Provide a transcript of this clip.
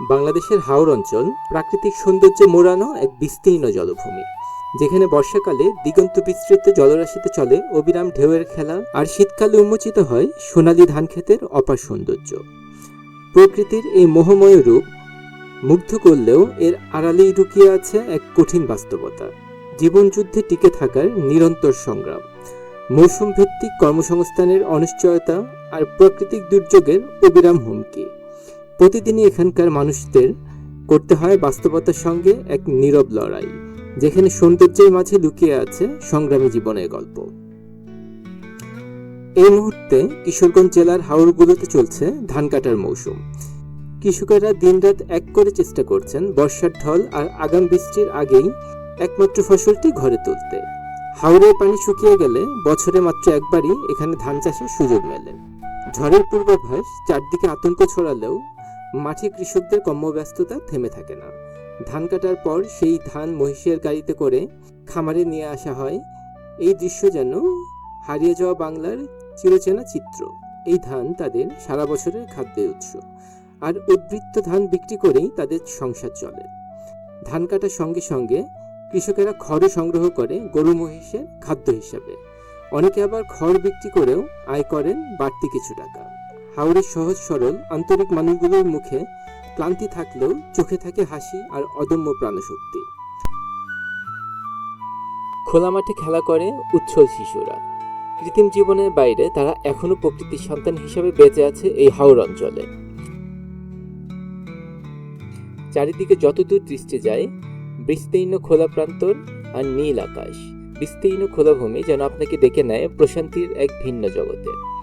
বাংলাদেশের হাওর অঞ্চল প্রাকৃতিক সৌন্দর্যে মোড়ানো এক বিস্তীর্ণ জলভূমি, যেখানে বর্ষাকালে দিগন্ত বিস্তৃত জলরাশিতে চলে অবিরাম ঢেউয়ের খেলা আর শীতকালে উন্মোচিত হয় সোনালী ধান ক্ষেতের অপার সৌন্দর্য। প্রকৃতির এই মোহময় রূপ মুগ্ধ করলেও এর আড়ালেই ঢুকিয়ে আছে এক কঠিন বাস্তবতা। জীবনযুদ্ধে টিকে থাকার নিরন্তর সংগ্রাম মৌসুম ভিত্তিক কর্মসংস্থানের অনিশ্চয়তা আর প্রাকৃতিক দুর্যোগের অবিরাম হুমকি। প্রতিদিনই এখানকার মানুষদের করতে হয় বাস্তবতার সঙ্গে এক নীরব লড়াই, যেখানে সৌন্দর্যের মাঝে লুকিয়ে আছে সংগ্রামী জীবনের গল্প। এই মুহূর্তে কিশোরগঞ্জ জেলার হাওড়গুলোতে চলছে ধান কাটার মৌসুম। কৃষকেরা দিনরাত এক করে চেষ্টা করছেন বর্ষার ঢল আর আগাম বৃষ্টির আগেই একমাত্র ফসলটি ঘরে তুলতে। হাওড়ের পানি শুকিয়ে গেলে বছরে মাত্র একবারই এখানে ধান চাষের সুযোগ মেলে। ঝড়ের পূর্বাভাস চারদিকে আতঙ্ক ছড়ালেও মাঠে কৃষকদের কর্মব্যস্ততা থেমে থাকে না। ধান কাটার পর সেই ধান মহিষের গাড়িতে করে খামারে নিয়ে আসা হয়। এই দৃশ্য যেন হারিয়ে যাওয়া বাংলার চিরচেনা চিত্র। এই ধান তাদের সারা বছরের খাদ্যের উৎস। আর উদ্বৃত্ত ধান বিক্রি করেই তাদের সংসার চলে। ধান কাটার সঙ্গে সঙ্গে কৃষকেরা খড়ও সংগ্রহ করে গরু মহিষের খাদ্য হিসাবে। অনেকে আবার খড় বিক্রি করেও আয় করেন বাড়তি কিছু টাকা। হাওড়ের সহজ সরল আন্তরিক মানুষগুলোর মুখে ক্লান্তি থাকলেও চোখে থাকে হাসি আর অদম্য প্রাণশক্তি। খোলা মাঠে খেলা করে উচ্ছল শিশুরা। কৃত্রিম জীবনের বাইরে তারা এখনও প্রকৃতির সন্তান হিসেবে বেঁচে আছে এই হাওড় অঞ্চলে। চারিদিকে যতদূর দৃষ্টি যায়, বিস্তীর্ণ খোলা প্রান্তর আর নীল আকাশ। বিস্তীর্ণ খোলা ভূমি যেন আপনাকে ডেকে নেয় প্রশান্তির এক ভিন্ন জগতে।